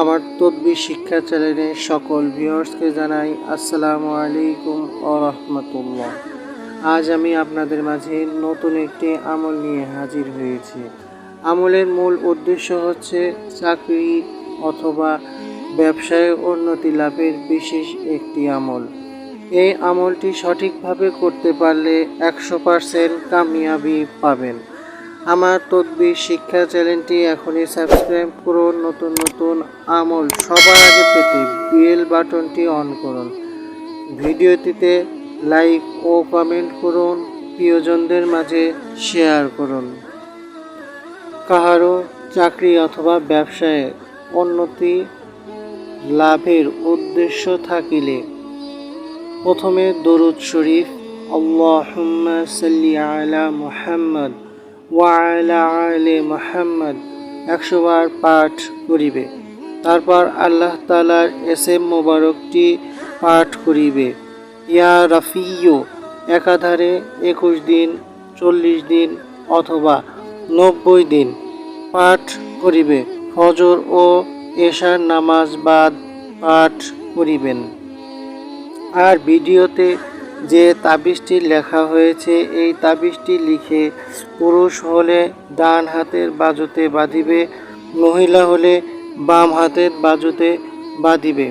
আমার তদ্বির শিক্ষা চ্যানেলের সকল ভিউয়ার্সকে জানাই আসসালামু আলাইকুম ও রহমতুল্লাহ। আজ আমি আপনাদের মাঝে নতুন একটি আমল নিয়ে হাজির হয়েছি। আমলের মূল উদ্দেশ্য হচ্ছে চাকরি অথবা ব্যবসায় উন্নতি লাভের বিশেষ একটি আমল। এই আমলটি সঠিকভাবে করতে পারলে একশো পারসেন্ট কামিয়াবি পাবেন। আমার তদবির শিক্ষা চ্যানেলটি এখনই সাবস্ক্রাইব করুন, নতুন নতুন আমল সবার আগে পেতে বেল বাটনটি অন করুন। ভিডিওটিতে লাইক ও কমেন্ট করুন, প্রিয়জনদের মাঝে শেয়ার করুন। কাহারও চাকরি অথবা ব্যবসায় উন্নতি লাভের উদ্দেশ্য থাকিলে প্রথমে দরুদ শরীফ, আল্লাহুম্মা সাল্লি আলা মুহাম্মদ ওয়ালা আলে মোহাম্মদ। একশো বার পাঠ করিবে। তারপর আল্লাহ তালার এস এম মোবারকটি পাঠ করিবে। ইয়া রাফিও একাধারে একুশ দিন, চল্লিশ দিন অথবা নব্বই দিন পাঠ করিবে। ফজর ও এশার নামাজ বাদ পাঠ করিবেন। আর ভিডিওতে যে তাবিজটি লেখা হয়েছে, এই তাবিজটি লিখে পুরুষ হলে ডান হাতের বাজুতে বাঁধিবে, মহিলা হলে বাম হাতের বাজুতে বাঁধিবে।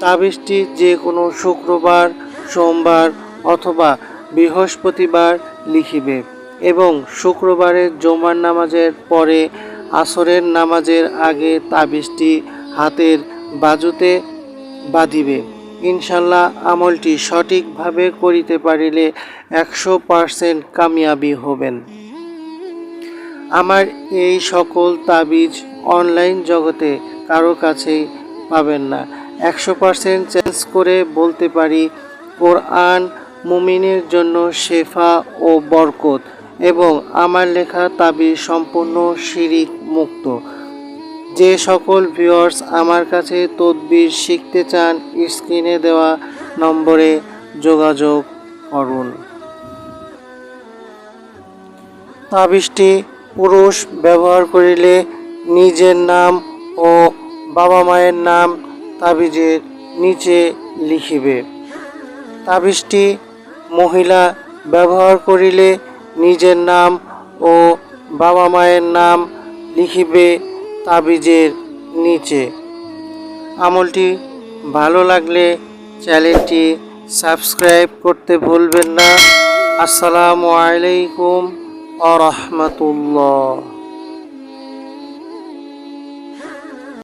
তাবিজটি যে কোনো শুক্রবার, সোমবার অথবা বৃহস্পতিবার লিখিবে এবং শুক্রবারের জমার নামাজের পরে আসরের নামাজের আগে তাবিজটি হাতের বাজুতে বাঁধিবে। ইনশাল্লাহ আমলটি সঠিকভাবে করিতে পারিলে একশো পারসেন্ট কামিয়াবি হবেন। আমার এই সকল তাবিজ অনলাইন জগতে কারও কাছেই পাবেন না। একশো পারসেন্ট চেঞ্জ করে বলতে পারি, কোরআন মুমিনের জন্য শেফা ও বরকত এবং আমার লেখা তাবিজ সম্পূর্ণ শিরিক মুক্ত। যে সকল ভিউয়ার্স আমার কাছে তদবির শিখতে চান স্ক্রিনে দেওয়া নম্বরে যোগাযোগ করুন। তাবিজটি পুরুষ ব্যবহার করিলে নিজের নাম ও বাবা মায়ের নাম তাবিজের নিচে লিখিবে। তাবিজটি মহিলা ব্যবহার করিলে নিজের নাম ও বাবা মায়ের নাম লিখিবে তাবিজের নিচে। আমলটি ভালো লাগলে চ্যানেলটি সাবস্ক্রাইব করতে ভুলবেন না। আসসালামু আলাইকুম আ রহমতুল্লাহ।